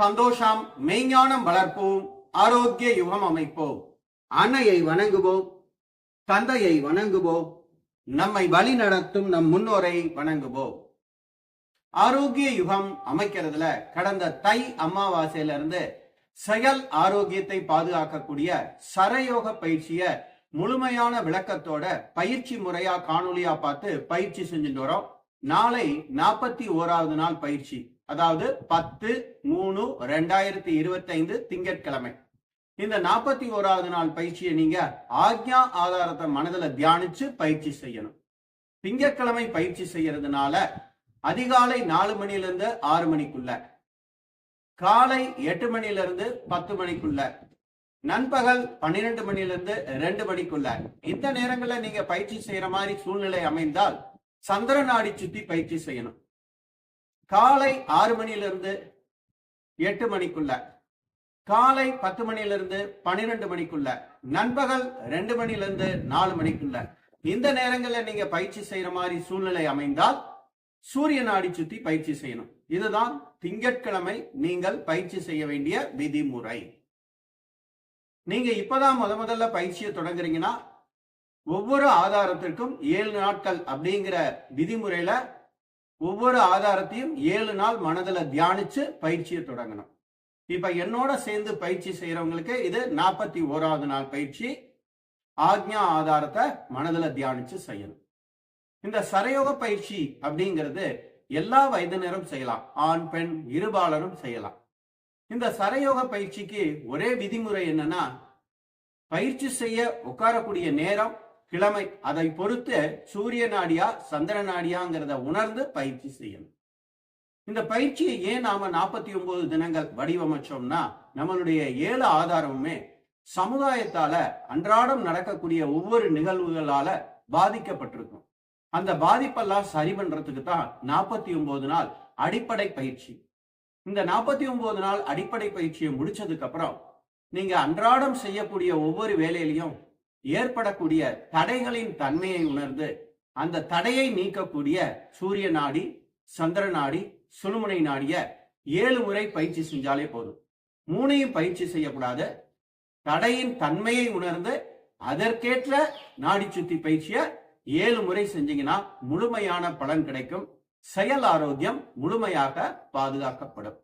சந்தோஷம் மெய்ஞானம் வளர்ப்போம் ஆரோக்கிய யுகம் அமைப்போம். அன்னையை வணங்குவோம் தந்தையை வணங்குவோம் நம்மை வழி நடத்தும் நம் முன்னோரை வணங்குவோம். ஆரோக்கிய யுகம் அமைக்கிறதுல கடந்த தை அமாவாசையில இருந்து செயல் ஆரோக்கியத்தை பாதுகாக்கக்கூடிய சரயோக பயிற்சிய முழுமையான விளக்கத்தோட பயிற்சி முறையா காணொலியா பார்த்து பயிற்சி செஞ்சுட்டு வரோம். நாளை நாற்பத்தி ஓராவது நாள் பயிற்சி. அதாவது பத்து மூணு ரெண்டாயிரத்தி இருபத்தி ஐந்து திங்கட்கிழமை. இந்த நாற்பத்தி ஓராவது நாள் பயிற்சியை நீங்க ஆக்ஞா ஆதாரத்தை மனதில் தியானிச்சு பயிற்சி செய்யணும். திங்கட்கிழமை பயிற்சி செய்யறதுனால அதிகாலை நாலு மணிலருந்து ஆறு மணிக்குள்ள காலை எட்டு மணில இருந்து பத்து மணிக்குள்ள நண்பகல் பன்னிரெண்டு மணில இருந்து ரெண்டு மணிக்குள்ள. இந்த நேரங்களில் நீங்க பயிற்சி செய்யற மாதிரி சூழ்நிலை அமைந்தால் சந்திர நாடி சுத்தி பயிற்சி செய்யணும். காலை ஆறு மணியிலிருந்து எட்டு மணிக்குள்ள காலை பத்து மணியிலிருந்து பன்னிரெண்டு மணிக்குள்ள நண்பகல் ரெண்டு மணிலிருந்து நாலு மணிக்குள்ள. இந்த நேரங்களில் நீங்க பயிற்சி செய்யற மாதிரி சூழ்நிலை அமைந்தால் சூரிய நாடி சுத்தி பயிற்சி செய்யணும். இதுதான் திங்கட்கிழமை நீங்கள் பயிற்சி செய்ய வேண்டிய விதிமுறை. நீங்க இப்பதான் முத முதல்ல பயிற்சியை தொடங்குறீங்கன்னா ஒவ்வொரு ஆதாரத்திற்கும் ஏழு நாட்கள் அப்படிங்கிற விதிமுறையில ஒவ்வொரு ஆதாரத்தையும் ஏழு நாள் மனதில் தியானிச்சு பயிற்சியை தொடங்கணும். இப்போ என்னோட சேர்ந்து பயிற்சி செய்கிறவங்களுக்கு இது நாற்பத்தி ஓராவது நாள் பயிற்சி. ஆக்ஞா ஆதாரத்தை மனதில் தியானிச்சு செய்யணும். இந்த சரயோக பயிற்சி அப்படிங்கிறது எல்லா வயதினரும் செய்யலாம். ஆண் பெண் இருபாலரும் செய்யலாம். இந்த சரயோக பயிற்சிக்கு ஒரே விதிமுறை என்னன்னா பயிற்சி செய்ய உட்காரக்கூடிய நேரம் கிழமை. அதை பொறுத்து சூரிய நாடியா சந்திர நாடியாங்கிறத உணர்ந்து பயிற்சி செய்யணும். இந்த பயிற்சியை ஏன் நாம நாற்பத்தி ஒன்பது தினங்கள் வடிவமைச்சோம்னா நம்மளுடைய ஏழு ஆதாரமுமே சமுதாயத்தால அன்றாடம் நடக்கக்கூடிய ஒவ்வொரு நிகழ்வுகளால பாதிக்கப்பட்டிருக்கும். அந்த பாதிப்பெல்லாம் சரி பண்றதுக்கு தான் நாற்பத்தி ஒன்பது நாள் அடிப்படை பயிற்சி. இந்த நாற்பத்தி ஒன்பது நாள் அடிப்படை பயிற்சியை முடிச்சதுக்கு அப்புறம் நீங்க அன்றாடம் செய்யக்கூடிய ஒவ்வொரு வேலையிலையும் ஏற்படக்கூடிய தடைகளின் தன்மையை உணர்ந்து அந்த தடையை நீக்கக்கூடிய சூரிய நாடி சந்திர நாடி சுழுமுனை நாடிய ஏழு முறை பயிற்சி செஞ்சாலே போதும். மூணையும் பயிற்சி செய்யக்கூடாது. தடையின் தன்மையை உணர்ந்து அதற்கேற்ற நாடி சுத்தி பயிற்சிய ஏழு முறை செஞ்சீங்கன்னா முழுமையான பலன் கிடைக்கும். செயல் ஆரோக்கியம் முழுமையாக பாதுகாக்கப்படும்.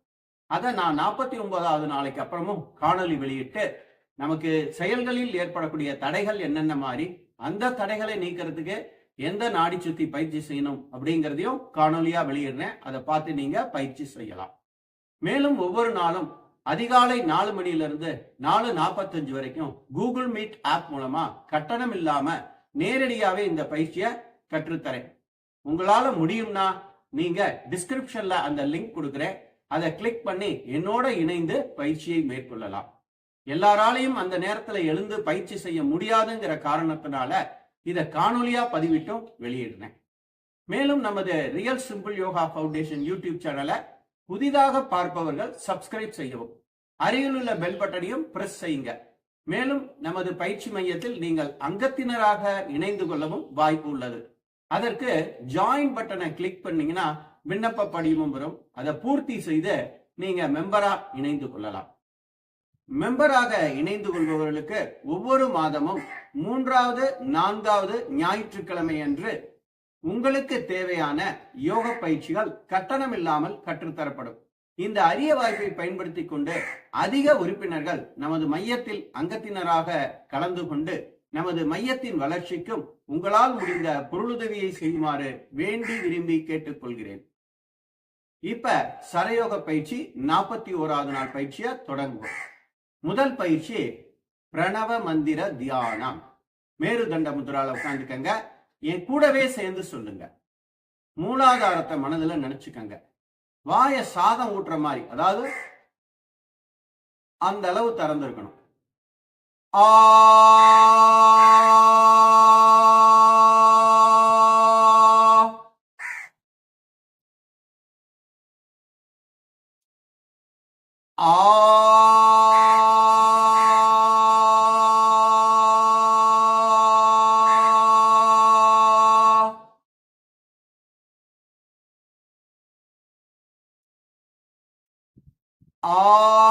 அதை நான் நாற்பத்தி ஒன்பதாவது நாளைக்கு அப்புறமும் காணொலி வெளியிட்டு நமக்கு செயல்களில் ஏற்படக்கூடிய தடைகள் என்னென்ன மாதிரி அந்த தடைகளை நீக்கிறதுக்கு எந்த நாடி சுத்தி பயிற்சி செய்யணும் அப்படிங்கிறதையும் காணொலியா வெளியிடுறேன். அதை பார்த்து நீங்க பயிற்சி செய்யலாம். மேலும் ஒவ்வொரு நாளும் அதிகாலை நாலு மணியிலிருந்து நாலு நாற்பத்தஞ்சு வரைக்கும் கூகுள் மீட் ஆப் மூலமா கட்டணம் இல்லாம நேரடியாவே இந்த பயிற்சியை கற்றுத்தரேன். உங்களால முடியும்னா நீங்க டிஸ்கிரிப்ஷன்ல அந்த லிங்க் கொடுக்குறேன். அதை கிளிக் பண்ணி என்னோட இணைந்து பயிற்சியை மேற்கொள்ளலாம். எல்லாராலையும் அந்த நேரத்துல எழுந்து பயிற்சி செய்ய முடியாதுங்கிற காரணத்தினால இதை காணொலியா பதிவிட்டும் வெளியிடுறேன். மேலும் நமது real simple yoga foundation YouTube சேனலை புதிதாக பார்ப்பவர்கள் சப்ஸ்கிரைப் செய்யவும். அருகில் உள்ள பெல் பட்டனையும் பிரஸ் செய்யுங்க. மேலும் நமது பயிற்சி மையத்தில் நீங்கள் அங்கத்தினராக இணைந்து கொள்ளவும் வாய்ப்பு உள்ளது. அதற்கு ஜாயின் பட்டனை கிளிக் பண்ணீங்கன்னா விண்ணப்ப படிவம் வரும். அதை பூர்த்தி செய்து நீங்க மெம்பரா இணைந்து கொள்ளலாம். மெம்பராக இணைந்து கொள்பவர்களுக்கு ஒவ்வொரு மாதமும் மூன்றாவது நான்காவது ஞாயிற்றுக்கிழமை அன்று உங்களுக்கு தேவையான யோக பயிற்சிகள் கட்டணம் இல்லாமல் கற்றுத்தரப்படும். இந்த அரிய வாய்ப்பை பயன்படுத்தி கொண்டு அதிக உறுப்பினர்கள் நமது மையத்தில் அங்கத்தினராக கலந்து கொண்டு நமது மையத்தின் வளர்ச்சிக்கும் உங்களால் முடிந்த பொருளுதவியை செய்யுமாறு வேண்டி விரும்பி கேட்டுக்கொள்கிறேன். இப்ப சரயோக பயிற்சி நாற்பத்தி ஓராவது நாள் பயிற்சியை தொடங்குவோம். முதல் பயிற்சி பிரணவ மந்திர தியானம். மேருதண்ட முத்ரால உட்காந்துக்கங்க என் கூடவே சேர்ந்து சொல்லுங்க. மூலாதாரத்தை மனதுல நினைச்சுக்கங்க. வாய சாதம் ஊட்டுற மாதிரி அதாவது அந்த அளவு திறந்திருக்கணும். ஆ ஆ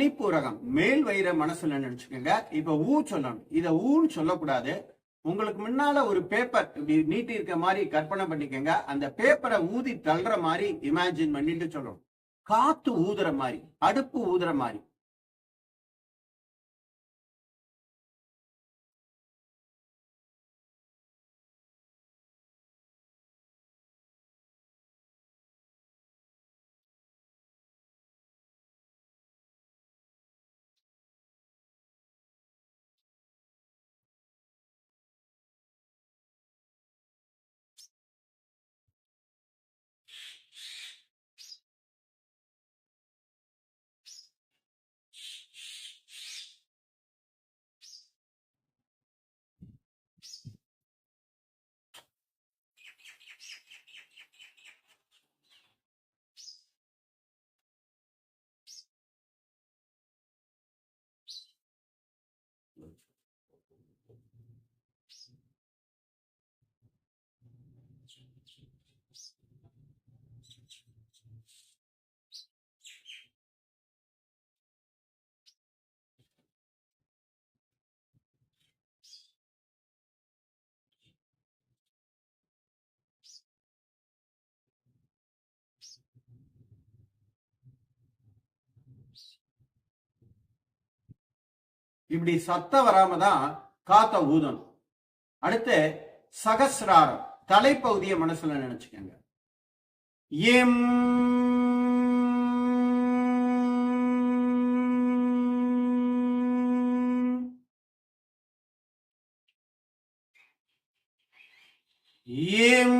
மணிப்பூரகம் மேல் வயிற மனசுல நினைச்சுக்கோங்க. இப்ப ஊ சொல்லணும். இத ஊன்னு சொல்லக்கூடாது. உங்களுக்கு முன்னால ஒரு பேப்பர் இப்படி நீட்டி இருக்க மாதிரி கற்பனை பண்ணிக்கோங்க. அந்த பேப்பரை ஊதி தள்ளுற மாதிரி இமேஜின் பண்ணிட்டு சொல்லணும். காத்து ஊதுற மாதிரி அடுப்பு ஊதுற மாதிரி. இப்படி சத்தம் வராம தான் காத்த ஊதணும். அடுத்து சகசிராரம் தலைப்பகுதியை மனசுல நினைச்சுக்கங்க. எம் எம்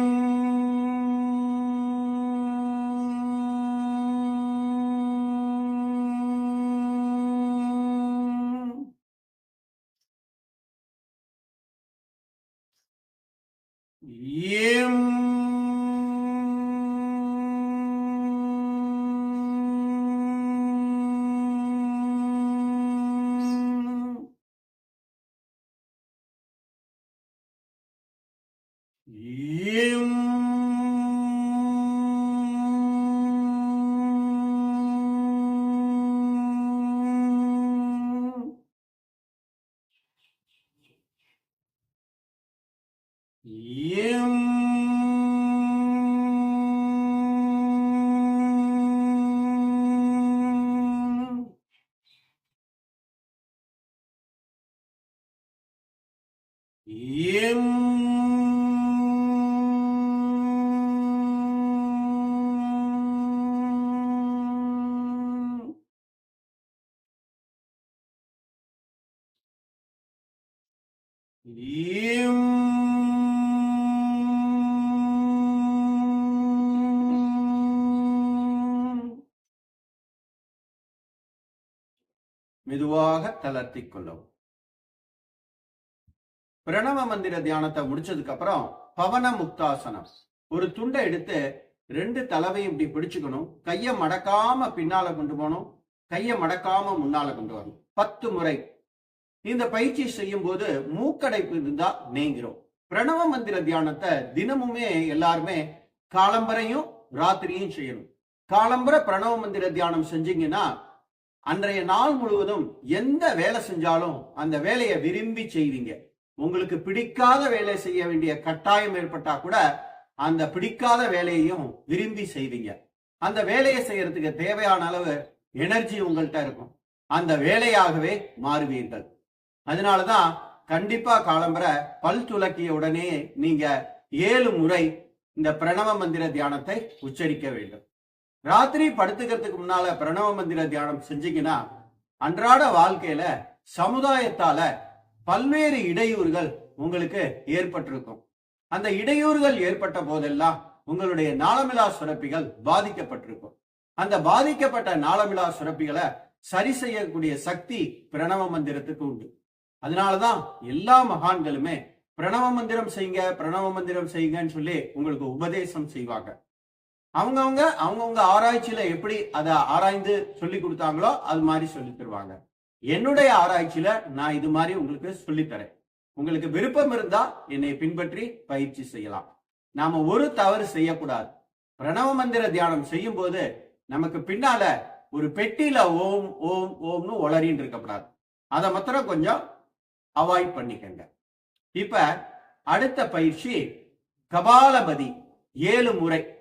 எம் மெதுவாக தளர்த்திக் கொள்ளவும் பிரணவ மந்திர தியானத்தை முடிச்சதுக்கு அப்புறம் பவன முக்தாசனம். ஒரு துண்டை எடுத்து ரெண்டு தலைவையும் இப்படி பிடிச்சுக்கணும். கையை மடக்காம பின்னால கொண்டு போகணும். கையை மடக்காம முன்னால கொண்டு வரணும். பத்து முறை இந்த பயிற்சி செய்யும் போது மூக்கடைப்பு இருந்தா நீங்கிறோம் பிரணவ மந்திர தியானத்தை தினமுமே எல்லாருமே காலம்பரையும் ராத்திரியும் செய்யணும். காலம்பர பிரணவ மந்திர தியானம் செஞ்சீங்கன்னா அன்றைய நாள் முழுவதும் எந்த வேலை செஞ்சாலும் அந்த வேலையை விரும்பி செய்வீங்க. உங்களுக்கு பிடிக்காத வேலை செய்ய வேண்டிய கட்டாயம் ஏற்பட்டா கூட அந்த பிடிக்காத வேலையையும் விரும்பி செய்வீங்க. அந்த வேலையை செய்யறதுக்கு தேவையான அளவு எனர்ஜி உங்கள்கிட்ட இருக்கும். அந்த வேலையாகவே மாறுவீர்கள். அதனாலதான் கண்டிப்பா காலம்பர பல் துலக்கிய உடனே நீங்க ஏழு முறை இந்த பிரணவ மந்திர தியானத்தை உச்சரிக்க வேண்டும். ராத்திரி படுத்துக்கிறதுக்கு முன்னால பிரணவ மந்திர தியானம் செஞ்சீங்கன்னா அன்றாட வாழ்க்கையில சமுதாயத்தால பல்வேறு இடையூறுகள் உங்களுக்கு ஏற்பட்டிருக்கும். அந்த இடையூறுகள் ஏற்பட்ட போதெல்லாம் உங்களுடைய நாளமிலா சுரப்பிகள் பாதிக்கப்பட்டிருக்கும். அந்த பாதிக்கப்பட்ட நாளமிலா சுரப்பிகளை சரி செய்யக்கூடிய சக்தி பிரணவ மந்திரத்துக்கு உண்டு. அதனாலதான் எல்லா மகான்களுமே பிரணவ மந்திரம் செய்யுங்க பிரணவ மந்திரம் செய்யுங்கன்னு சொல்லி உங்களுக்கு உபதேசம் செய்வாங்க. அவங்கவுங்க அவங்கவுங்க ஆராய்ச்சியில எப்படி அதை ஆராய்ந்து சொல்லி கொடுத்தாங்களோ அது மாதிரி சொல்லி தருவாங்க. என்னுடைய ஆராய்ச்சியில நான் இது மாதிரி உங்களுக்கு சொல்லித் தரேன். உங்களுக்கு விருப்பம் இருந்தா என்னை பின்பற்றி பயிற்சி செய்யலாம். நாம ஒரு தவறு செய்யக்கூடாது. பிரணவ மந்திர தியானம் செய்யும் போது நமக்கு பின்னால ஒரு பெட்டியில ஓம் ஓம் ஓம்னு ஒளரின்னு இருக்கக்கூடாது. அதை மாத்திரம் கொஞ்சம் அவாய்ட் பண்ணிக்கங்க. இப்ப அடுத்த பயிற்சி கபாலபதி ஏழு முறை.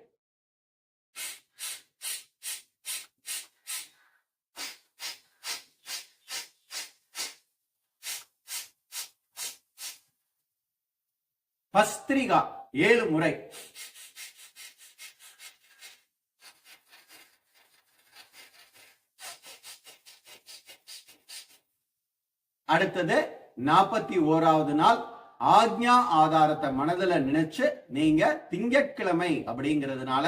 பஸ்திரிகா ஏழு முறை. அடுத்தது நாற்பத்தி ஓராவது நாள் ஆக்ஞா ஆதாரத்தை மனதுல நினைச்சு நீங்க திங்கட்கிழமை அப்படிங்கிறதுனால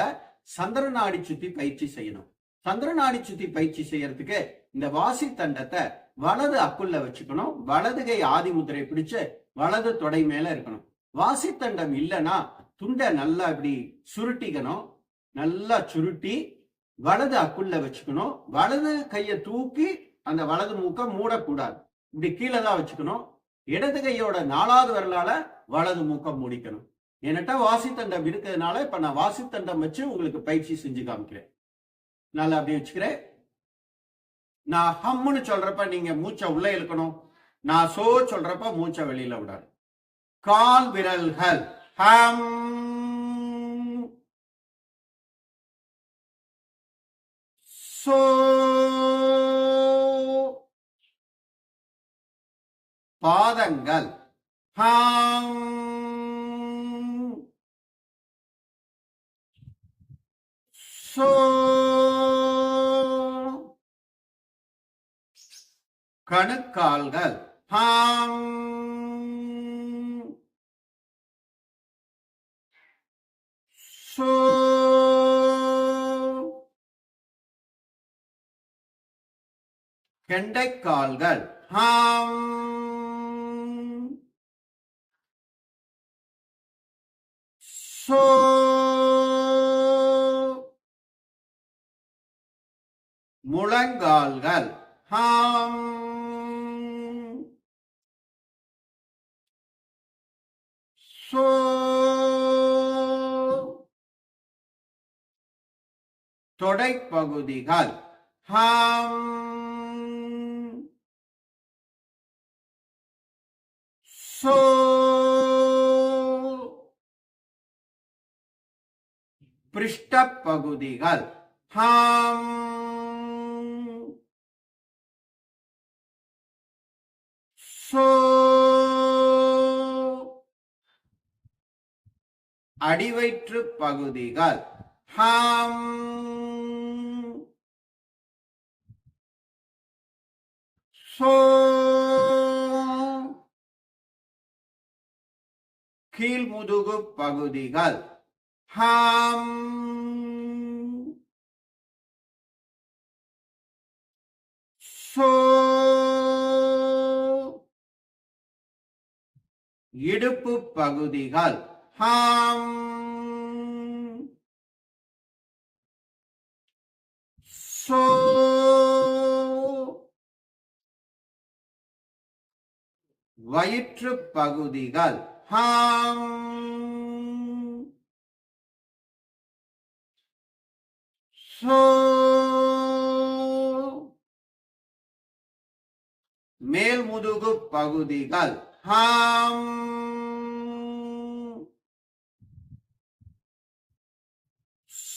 சந்திரநாடி சுத்தி பயிற்சி செய்யணும். சந்திரநாடி சுத்தி பயிற்சி செய்யறதுக்கு இந்த வாசி தண்டத்தை வலது அக்குள்ள வச்சுக்கணும். வலதுகை ஆதி பிடிச்சு வலது தொடை மேல இருக்கணும். வாசித்தண்டம் இல்லைன்னா துண்டை நல்லா இப்படி சுருட்டிக்கணும். நல்லா சுருட்டி வலது அக்குள்ள வச்சுக்கணும். வலது கையை தூக்கி அந்த வலது மூக்க மூடக்கூடாது. இப்படி கீழே தான் வச்சுக்கணும். இடது கையோட நாலாவது விரலால வலது மூக்கம் முடிக்கணும். என்கிட்ட வாசித்தண்டம் இருக்கிறதுனால இப்ப நான் வாசித்தண்டம் வச்சு உங்களுக்கு பயிற்சி செஞ்சு காமிக்கிறேன். நல்லா அப்படி வச்சுக்கிறேன். நான் ஹம்முன்னு சொல்றப்ப நீங்க மூச்சை உள்ள இழுக்கணும். நான் சோ சொல்றப்ப மூச்சை வெளியில விடாது கால் விரல்கள். ஹம். சோ பாதங்கள். ஹம் சோ. கணுக்கால்கள். ஹம் சோ. கெண்டைக்கால்கள். ஹாம் முழங்கால்கள். ஹம். சோ தொடைப்பகுதிகள். ஹம். சோ பிருஷ்டப்பகுதிகள். ஹம். சோ. அடிவயிற்று பகுதிகள். ஹாம். சோ. கீழ்முதுகு பகுதிகள். ஹம் சோ இடுப்பு பகுதிகள். ஹம் சோ வயிற்று பகுதிகள். ஹம் மேல் முதுகு பகுதிகள் ஹாம்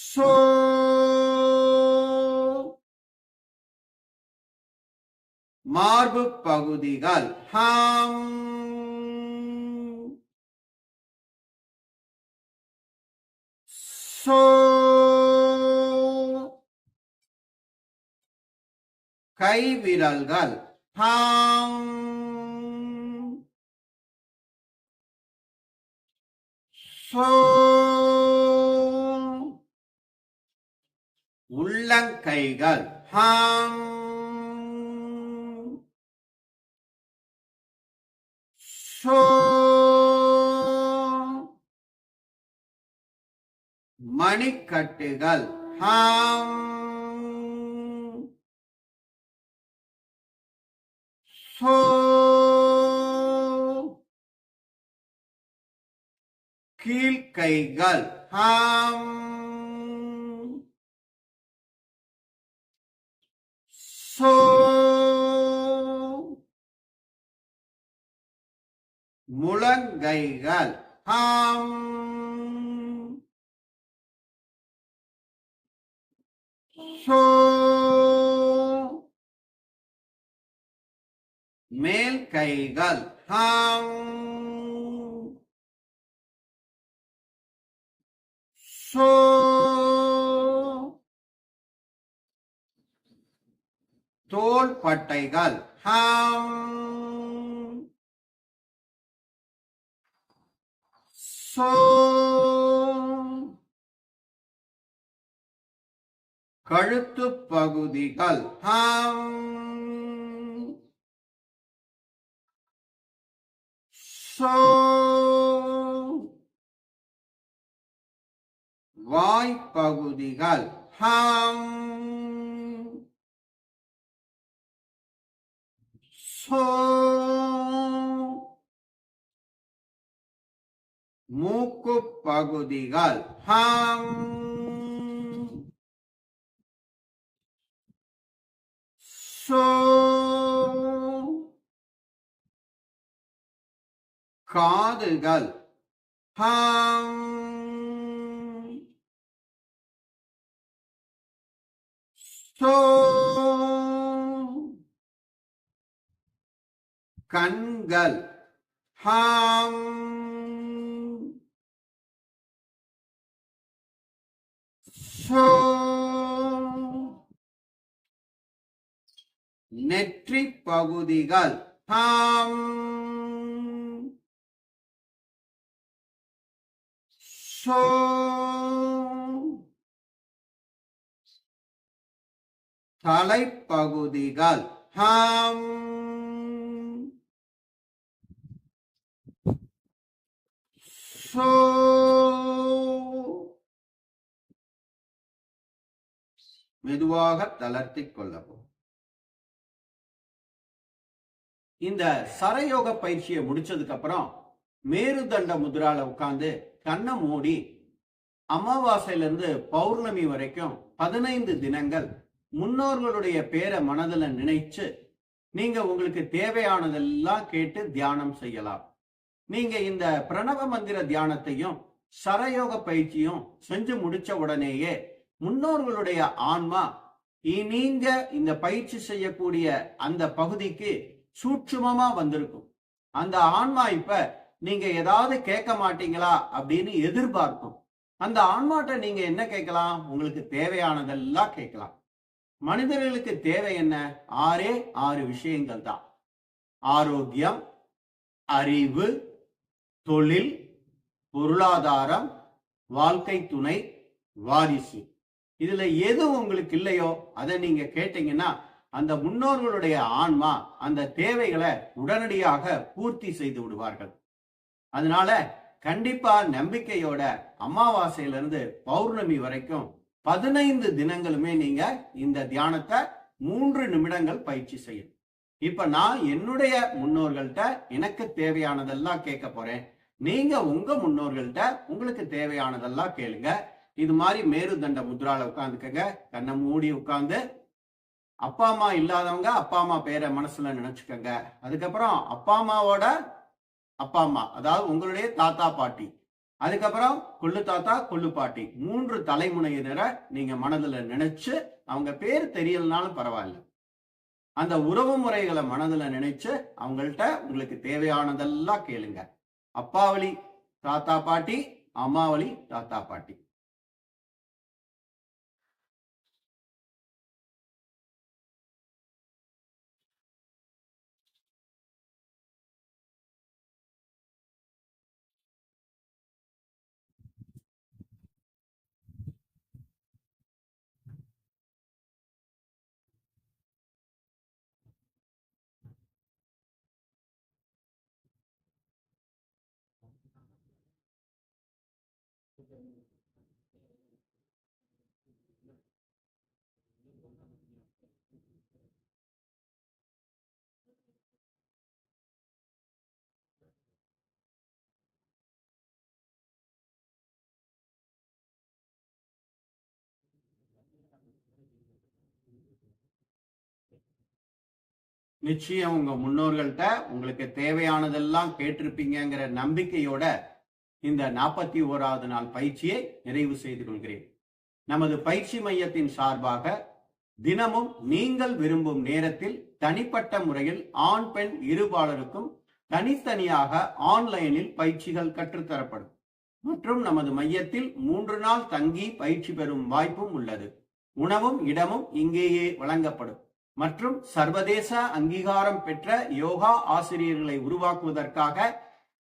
சோ மார்பு பகுதிகள் ஹாம் சோ கை விரல்கள் ஹாம். சோ உள்ளங்கைகள். ஹாம். சோ மணிக்கட்டுகள். ஹாம். சோ கீழ்கைகள் ஹம் சோ முழங்கைகள் ஹம் சோ மேல் கைகள் ஹம். சோ. தோள் பட்டைகள் ஹம். சோ. கழுத்து பகுதிகள் ஹம். வாய் பகுதிகள். ஹம். சோ மூக்கு பகுதிகள். ஹம். சோ காதுகள். ஹம். சோ. கண்கள். ஹம். சோ. நெற்றி பகுதிகள். ஹம். தலைப்பகுதிகள். ஹம். சோ. மெதுவாக தளர்த்திக் கொள்ளவும். இந்த சரயோக பயிற்சியை முடிச்சதுக்கு அப்புறம் மேருதண்ட முதிரால உட்கார்ந்து கண்ணை மூடி அமாவாசையிலிருந்து பௌர்ணமி வரைக்கும் பதினைந்து தினங்கள் முன்னோர்களுடைய பேரை மனதில் நினைச்சு நீங்க உங்களுக்கு தேவையானதெல்லாம் கேட்டு தியானம் செய்யலாம். நீங்க இந்த பிரணவ மந்திர தியானத்தையும் சரயோக பயிற்சியும் செஞ்சு முடிச்ச உடனேயே முன்னோர்களுடைய ஆன்மா நீங்க இந்த பயிற்சி செய்யக்கூடிய அந்த பகுதிக்கு சூட்சுமமா வந்திருக்கும். அந்த ஆன்மா இப்ப நீங்க ஏதாவது கேட்க மாட்டீங்களா அப்படின்னு எதிர்பார்க்கும். அந்த ஆன்மாட்ட நீங்க என்ன கேட்கலாம்? உங்களுக்கு தேவையானதெல்லாம் கேட்கலாம். மனிதர்களுக்கு தேவை என்ன? ஆறே ஆறு விஷயங்கள் தான். ஆரோக்கியம் அறிவு தொழில் பொருளாதாரம் வாழ்க்கை துணை வாரிசு. இதுல எது உங்களுக்கு இல்லையோ அதை நீங்க கேட்டீங்கன்னா அந்த முன்னோர்களுடைய ஆன்மா அந்த தேவைகளை உடனடியாக பூர்த்தி செய்து விடுவார்கள். அதனால கண்டிப்பா நம்பிக்கையோட அமாவாசையிலிருந்து பௌர்ணமி வரைக்கும் பதினைந்து தினங்களுமே நீங்க இந்த தியானத்தை மூன்று நிமிடங்கள் பயிற்சி செய்யும் இப்ப நான் என்னுடைய முன்னோர்கள்ட்ட எனக்கு தேவையானதெல்லாம் கேட்க போறேன். நீங்க உங்க முன்னோர்கள்ட்ட உங்களுக்கு தேவையானதெல்லாம் கேளுங்க. இது மாதிரி மேருதண்ட முத்ரால உட்காந்துக்கங்க. கண்ணை மூடி உட்காந்து அப்பா அம்மா இல்லாதவங்க அப்பா அம்மா பேரை மனசுல நினைச்சுக்கங்க. அதுக்கப்புறம் அப்பா அம்மாவோட அப்பா அம்மா அதாவது உங்களுடைய தாத்தா பாட்டி. அதுக்கப்புறம் கொள்ளு தாத்தா கொள்ளு பாட்டி. மூன்று தலைமுனையினரை நீங்க மனதுல நினைச்சு அவங்க பேர் தெரியலனாலும் பரவாயில்ல. அந்த உறவு முறைகளை மனதுல நினைச்சு அவங்கள்ட்ட உங்களுக்கு தேவையானதெல்லாம் கேளுங்க. அப்பாவளி தாத்தா பாட்டி அம்மாவளி தாத்தா பாட்டி. நிச்சயம் உங்க முன்னோர்கள்ட்ட உங்களுக்கு தேவையானதெல்லாம் கேட்டிருப்பீங்கங்கிற நம்பிக்கையோட இந்த நாற்பத்தி ஓராவது நாள் பயிற்சியை நிறைவு செய்து கொள்கிறேன். நமது பயிற்சி மையத்தின் சார்பாக தினமும் நீங்கள் விரும்பும் நேரத்தில் தனிப்பட்ட முறையில் ஆண் பெண் இருபாலருக்கும் தனித்தனியாக ஆன்லைனில் பயிற்சிகள் கற்றுத்தரப்படும். மற்றும் நமது மையத்தில் மூன்று நாள் தங்கி பயிற்சி பெறும் வாய்ப்பும் உள்ளது. உணவும் இடமும் இங்கேயே வழங்கப்படும். மற்றும் சர்வதேச அங்கீகாரம் பெற்ற யோகா ஆசிரியர்களை உருவாக்குவதற்காக